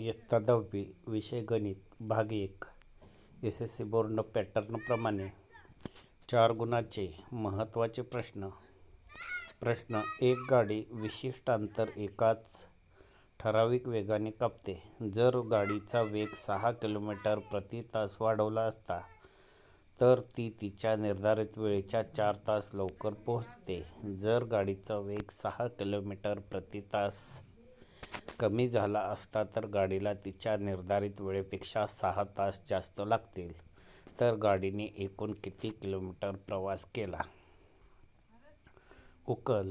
इयत्ता दहावी विषय गणित भाग एक एस एस सी बोर्ड पॅटर्नप्रमाणे चार गुणाचे महत्त्वाचे प्रश्न. प्रश्न एक गाडी विशिष्ट अंतर एकाच ठराविक वेगाने कापते. जर गाडीचा वेग सहा किलोमीटर प्रति तास वाढवला असता तर ती तिच्या निर्धारित वेळेच्या चार तास लवकर पोहोचते. जर गाडीचा वेग सहा किलोमीटर प्रति तास कमी झाला असता तर गाडीला तिच्या निर्धारित वेळेपेक्षा सहा तास जास्त लागतील. तर गाडीने एकूण किती किलोमीटर प्रवास केला? उकल.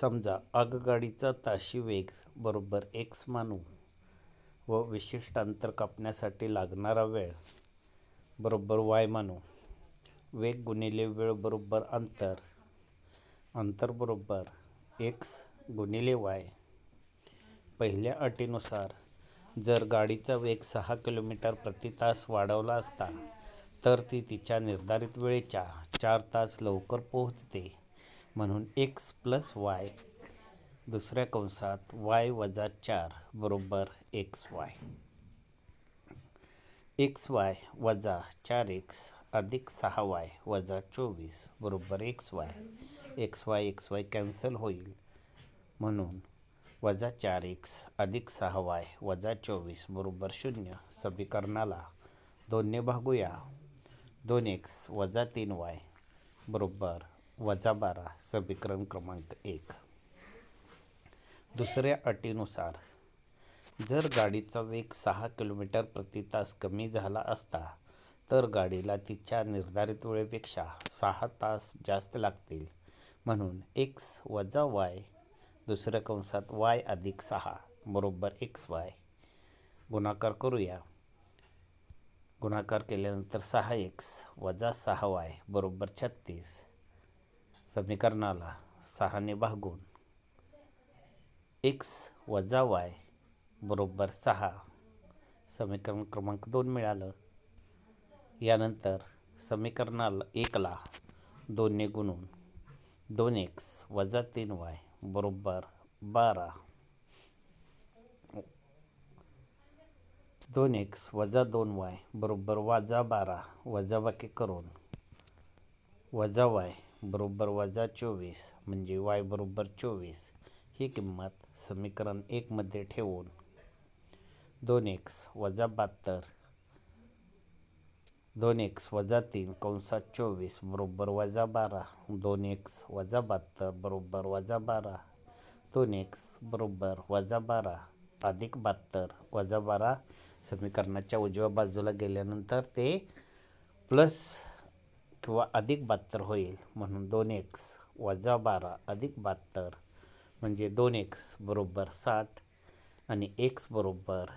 समजा आगगाडीचा ताशी वेग बरोबर एक्स मानू व विशिष्ट अंतर कापण्यासाठी लागणारा वेळ बरोबर वाय मानू. वेग गुणिले वेळ बरोबर अंतर. अंतर बरोबर एक्स गुणिले वाय पहिल्या अटीनुसार जर गाडीचा वेग सहा किलोमीटर प्रति तास वाढवला असता तर ती तिच्या निर्धारित वेळेच्या चार तास लवकर पोहोचते. म्हणून एक्स प्लस वाय दुसऱ्या कंसात वाय वजा चार बरोबर एक्स वाय एक्स वाय वजा चार एक्स अधिक सहा वाय वजा चोवीस बरोबर X Y X Y X Y cancel होईल. म्हणून वजा चार एक्स अधिक सहा वाय वजा चोवीस बरोबर शून्य समीकरणाला दोनने भागूया. दोन एक्स वजा तीन वाय बरोबर वजा बारा समीकरण क्रमांक एक. दुसऱ्या अटीनुसार जर गाडीचा वेग सहा किलोमीटर प्रति तास कमी झाला असता तर गाडीला तिच्या निर्धारित वेळेपेक्षा सहा तास जास्त लागतील. म्हणून एक्स वजा वाय दुसऱ्या कंसात वाय अधिक सहा बरोबर एक्स वाय गुणाकार करूया. गुणाकार केल्यानंतर सहा एक्स वजा सहा वाय बरोबर छत्तीस. समीकरणाला सहाने भागून एक्स वजा वाय बरोबर सहा. समीकरण क्रमांक दोन मिळालं. यानंतर समीकरणाला एकला दोनने गुणून दोन एक्स वजा तीन वाय बरोबर. बारा. दोन एक्स वजा दोन वाय बरोबर वजा बारा. वजाबाकी करून. वजा वाय बरोबर वजा चोवीस. म्हणजे वाय बरोबर चोवीस. ही किंमत समीकरण एकमध्ये ठेवून. दोन एक्स वजा बहात्तर. दोन एक्स वजा तीन कंसात चोवीस बरोबर वजा बारा. दोन एक्स वजा बहात्तर बरोबर वजा बारा. दोन एक्स बरोबर वजा बारा अधिक बहात्तर वजा बारा. समीकरणाच्या उजव्या बाजूला गेल्यानंतर ते प्लस किंवा अधिक बहात्तर होईल. म्हणून दोन एक्स वजा बारा अधिक बहात्तर म्हणजे दोन एक्स बरोबर साठ आणि एक्स बरोबर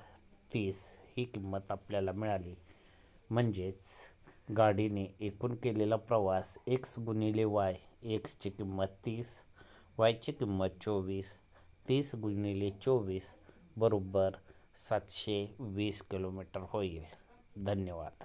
तीस ही किंमत आपल्याला मिळाली. म्हणजेच गाडीने एकूण केलेला प्रवास एक्स गुणिले वाय एक्सची किंमत तीस वायची किंमत चोवीस तीस गुणिले चोवीस बरोबर सातशे वीस किलोमीटर होईल. धन्यवाद.